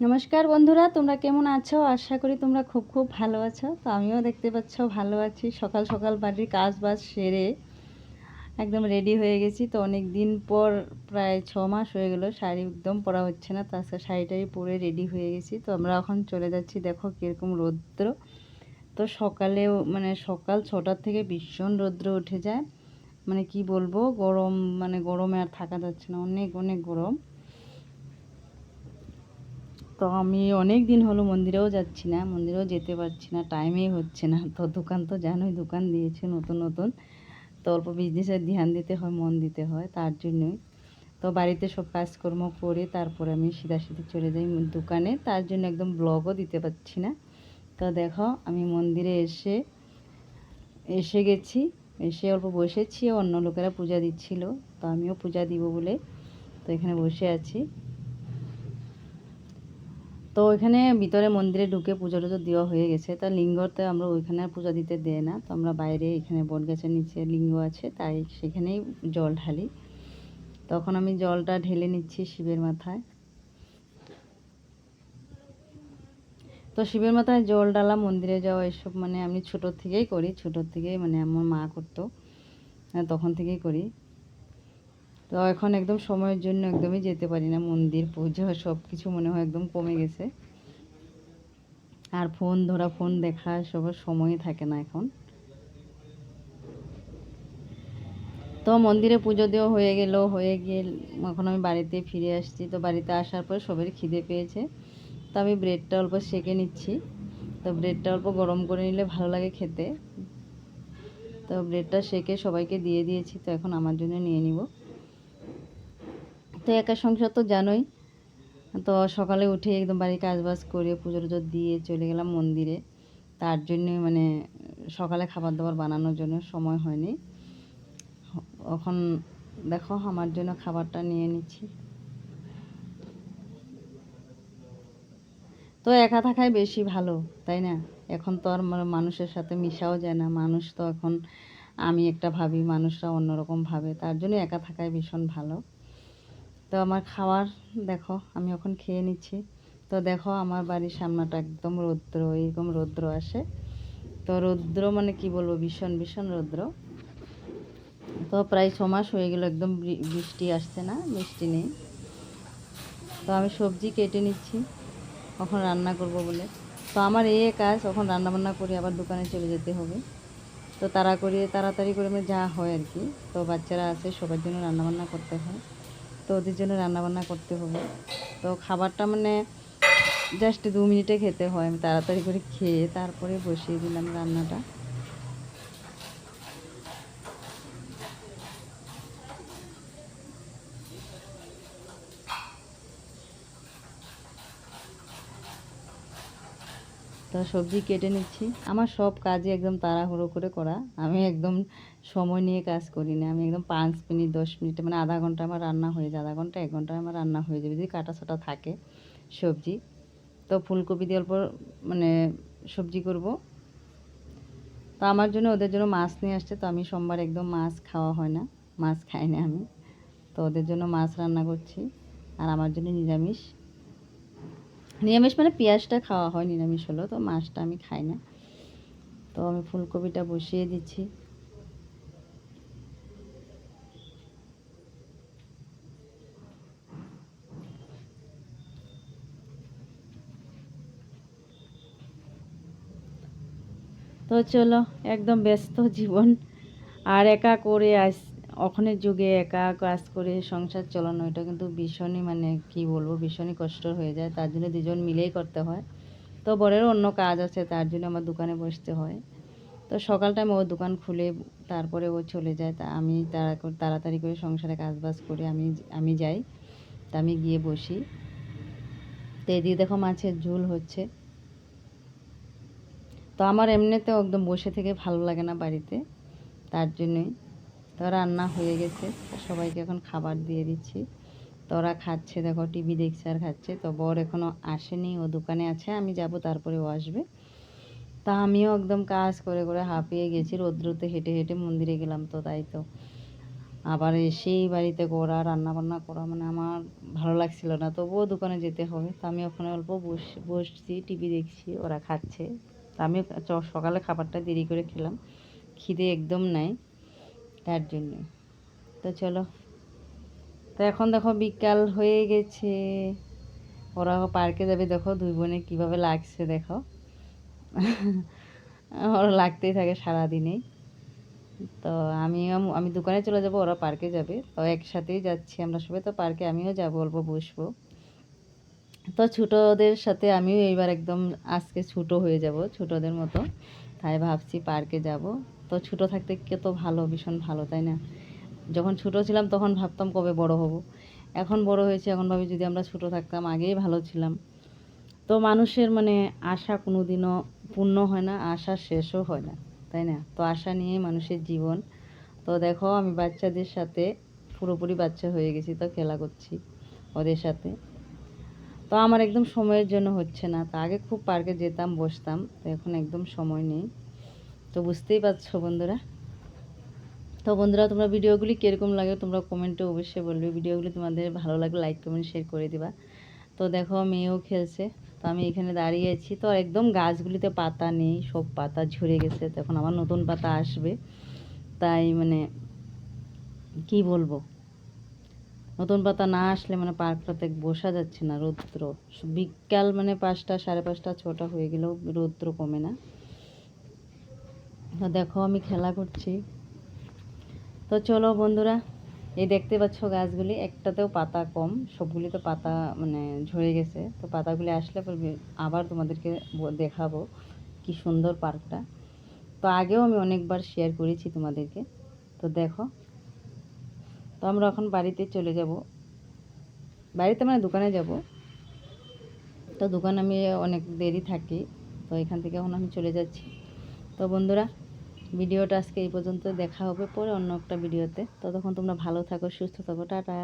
নমস্কার বন্ধুরা, তোমরা কেমন আছো? আশা করি তোমরা খুব খুব ভালো আছো। তো আমিও দেখতে পাচ্ছ ভালো আছি। সকাল সকাল বাড়ির কাজ বাজ সেরে একদম রেডি হয়ে গেছি। তো অনেক দিন পর প্রায় ছ মাস হয়ে গেলো, শাড়ি একদম পরা হচ্ছে না। তার সাথে শাড়িটাই পরে রেডি হয়ে গেছি। তো আমরা এখন চলে যাচ্ছি, দেখো কীরকম রৌদ্র। তো সকালেও মানে সকাল ছটার থেকে ভীষণ রৌদ্র উঠে যায়। মানে কি বলব, গরম মানে গরমে আর থাকা যাচ্ছে না। অনেক অনেক গরম। তো আমি অনেক দিন হলো মন্দিরেও যাচ্ছি না, মন্দিরেও যেতে পারছি না টাইমেই হচ্ছে না। তো দোকান তো জানোই, দোকান দিয়েছে নতুন নতুন। তো অল্প বিজনেসের ধ্যান দিতে হয়, মন দিতে হয়, তার জন্যই। তো বাড়িতে সব কাজকর্ম করে তারপরে আমি সিধা সিধি চলে যাই দোকানে। তার জন্য একদম ব্লগও দিতে পারছি না। তো দেখো, আমি মন্দিরে এসে এসে গেছি। এসে অল্প বসেছি, অন্য লোকেরা পূজা দিচ্ছিল। তো আমিও পূজা দিব বলে তো এখানে বসে আছি। তো ওইখানে ভিতরে মন্দিরে ঢুকে পুজো টুজো দেওয়া হয়ে গেছে। তা লিঙ্গতে আমরা ওইখানে আর পূজা দিতে দেয় না। তো আমরা বাইরে এখানে বট গাছের নিচে লিঙ্গ আছে, তাই সেখানেই জল ঢালি। তখন আমি জলটা ঢেলে নিচ্ছি শিবের মাথায়। তো শিবের মাথায় জল ডালা মন্দিরে যাওয়া এসব মানে আমি ছোটোর থেকেই করি। ছোটোর থেকেই মানে আমার মা করতো। তখন থেকেই করি। তো এখন একদম সময়ের জন্য একদমই যেতে পারি না। মন্দির, পুজো সব কিছু মনে হয় একদম কমে গেছে। আর ফোন, ধরা ফোন দেখা, সবার সময়ই থাকে না এখন। তো মন্দিরে পুজো দেওয়া হয়ে গেল, হয়ে গিয়ে এখন আমি বাড়িতে ফিরে আসছি। তো বাড়িতে আসার পর সবারই খিদে পেয়েছে। তো আমি ব্রেডটা অল্প সেকে নিচ্ছি। তো ব্রেডটা অল্প গরম করে নিলে ভালো লাগে খেতে। তো ব্রেডটা সেকে সবাইকে দিয়ে দিয়েছি। তো এখন আমার জন্য নিয়ে নিব। তো একা সংসার তো জানোই। তো সকালে উঠে একদম বাড়ির কাজবাজ করে পুজো টুজো দিয়ে চলে গেলাম মন্দিরে। তার জন্যে মানে সকালে খাবার দাবার বানানোর জন্য সময় হয়নি। এখন দেখো আমার জন্য খাবারটা নিয়ে নিচ্ছি। তো একা থাকাই বেশি ভালো, তাই না? এখন তো আর মানুষের সাথে মিশাও যায় না। মানুষ তো এখন আমি একটা ভাবি, মানুষরা অন্যরকম ভাবে। তার জন্য একা থাকাই ভীষণ ভালো। তো আমার খাওয়ার, দেখো, আমি এখন খেয়ে নিচ্ছি। তো দেখো, আমার বাড়ির সামনাটা একদম রৌদ্র, এরকম রৌদ্র আসে। তো রৌদ্র মানে কি বলব? ভীষণ ভীষণ রৌদ্র। তো প্রায় ছ মাস হয়ে গেল, একদম বৃষ্টি আসছে না, বৃষ্টি নেই। তো আমি সবজি কেটে নিচ্ছি, কখন রান্না করব বলে। তো আমার এই কাজ, কখন রান্নাবান্না করে, আবার দোকানে চলে যেতে হবে। তো তাড়া করে তাড়াতাড়ি করে যা হয় আর কি। তো বাচ্চারা আছে, সবার জন্য রান্নাবান্না করতে হয়। তো ওদের জন্য রান্নাবান্না করতে হবে। তো খাবারটা মানে জাস্ট দু মিনিটে খেতে হয়। আমি তাড়াতাড়ি করে খেয়ে তারপরে বসিয়ে দিলাম রান্নাটা। তো সবজি কেটে নিচ্ছি। আমার সব কাজই একদম তাড়াহুড়ো করে করা। আমি একদম সময় নিয়ে কাজ করি না। আমি একদম পাঁচ মিনিট, দশ মিনিট মানে আধা ঘণ্টা আমার রান্না হয়ে যায়। আধা ঘণ্টা, এক ঘণ্টা আমার রান্না হয়ে যাবে যদি কাটা সাটা থাকে সবজি, তো ফুলকপি দিয়ে অল্প মানে সবজি করব। তো আমার জন্য, ওদের জন্য মাছ নিয়ে আসছে। তো আমি সোমবার একদম মাছ খাওয়া হয় না। মাছ খাই না আমি। তো ওদের জন্য মাছ রান্না করছি। আর আমার জন্য নিরামিষ। নিরামিষ মানে পেঁয়াজটা খাওয়া হয়, নিরামিষ হলো তো মাছটা আমি খাই না। তো আমি ফুলকপিটা বসিয়ে দিচ্ছি। তো চলো, একদম ব্যস্ত জীবন, আর একা করে আস ওখানের যুগে একা কাজ করে সংসার চালানো, এটা কিন্তু ভীষণই মানে কি বলব, ভীষণই কষ্ট হয়ে যায়। তার জন্য দুজন মিলেই করতে হয়। তো বরেরও অন্য কাজ আছে, তার জন্য আমার দোকানে বসতে হয়। তো সকাল টাইমে ও দোকান খুলে তারপরে ও চলে যায়। তা আমি তাড়া তাড়াতাড়ি করে সংসারে কাজ বাজ করে আমি আমি যাই। তা আমি গিয়ে বসি। তো এদিকে দেখো মাছের ঝোল হচ্ছে। তো আমার এমনিতেও একদম বসে থেকে ভালো লাগে না বাড়িতে, তার জন্যই। তো রান্না হয়ে গেছে। সবাইকে এখন খাবার দিয়ে দিচ্ছি। তো ওরা খাচ্ছে, দেখো, টিভি দেখছে আর খাচ্ছে। তো বর এখনও আসেনি, ও দোকানে আছে, আমি যাব, তারপরে ও আসবে। তা আমিও একদম কাজ করে করে হাঁপিয়ে গেছি, রৌদ্রতে হেঁটে হেঁটে মন্দিরে গেলাম তো, তাই তো। আবার এসেই বাড়িতে করা রান্না বান্না করা মানে আমার ভালো লাগছিল না। তবুও দোকানে যেতে হবে। তো আমি ওখানে অল্প বস, বসছি, টিভি দেখছি, ওরা খাচ্ছে। তা আমি সকালে খাবারটা দেরি করে খেলাম। খিদে একদম নাই। তার জন্য। তো চলো। তো এখন দেখো বিকাল হয়ে গেছে। ওরা পার্কে যাবে। দেখো দুই বোনে কীভাবে লাগছে, দেখো। ওরা লাগতেই থাকে সারাদিনেই তো আমিও আমি দোকানে চলে যাব, ওরা পার্কে যাবে। তো একসাথেই যাচ্ছি আমরা সবাই। তো পার্কে আমিও যাব, অল্প বসবো। তো ছোটোদের সাথে আমিও এইবার একদম আজকে ছোটো হয়ে যাব, ছোটোদের মতো। তাই ভাবছি পার্কে যাব। তো ছোটো থাকতে কত ভালো, ভীষণ ভালো, তাই না? যখন ছোটো ছিলাম তখন ভাবতাম কবে বড় হব। এখন বড় হয়েছে, এখন ভাবি যদি আমরা ছোটো থাকতাম, আগেই ভালো ছিলাম। তো মানুষের মানে আশা কোনো দিনও পূর্ণ হয় না, আশা শেষও হয় না, তাই না? তো আশা নিয়ে মানুষের জীবন। তো দেখো, আমি বাচ্চাদের সাথে পুরোপুরি বাচ্চা হয়ে গেছি, তো খেলা করছি ওদের সাথে। তো আমার একদম সময়ের জন্য হচ্ছে না, তো আগে খুব পার্কে যেতাম, বসতাম, তো এখন একদম সময় নেই। তো বুঝতেই পারছ বন্ধুরা। তো বন্ধুরা, তোমরা ভিডিওগুলি কীরকম লাগে তোমরা কমেন্টে অবশ্যই বলবে। ভিডিওগুলি তোমাদের ভালো লাগলে লাইক কমেন্ট শেয়ার করে দিবা। তো দেখো, মেয়েও খেলছে। তো আমি এখানে দাঁড়িয়ে আছি। তো একদম গাছগুলিতে পাতা নেই, সব পাতা ঝরে গেছে। তখন আবার নতুন পাতা আসবে। তাই মানে কি বলব? নতুন পাতা না আসলে মানে পার্কটাতে বসা যাচ্ছে না। রৌদ্র। বিকাল মানে পাঁচটা, সাড়ে পাঁচটা, ছটা হয়ে গেলেও রৌদ্র কমে না। তো দেখো আমি খেলা করছি। তো চলো বন্ধুরা, এই দেখতে পাচ্ছ গাছগুলি, একটাতেও পাতা কম, সবগুলিতে পাতা মানে ঝরে গেছে। তো পাতাগুলি আসলে আবার তোমাদেরকে দেখাবো কি সুন্দর পার্কটা। তো আগেও আমি অনেকবার শেয়ার করেছি তোমাদেরকে। তো দেখো, তো আমরা এখন বাড়িতে চলে যাব। বাড়িতে মানে দোকানে যাব। তো দোকান আমি অনেক দেরি থাকি, তো এখান থেকে এখন আমি চলে যাচ্ছি। তো বন্ধুরা, ভিডিওটা আজকে এই পর্যন্ত দেখা হবে পরে অন্য একটা ভিডিওতে। ততক্ষণ তোমরা ভালো থাকো, সুস্থ থাকো, টাটা।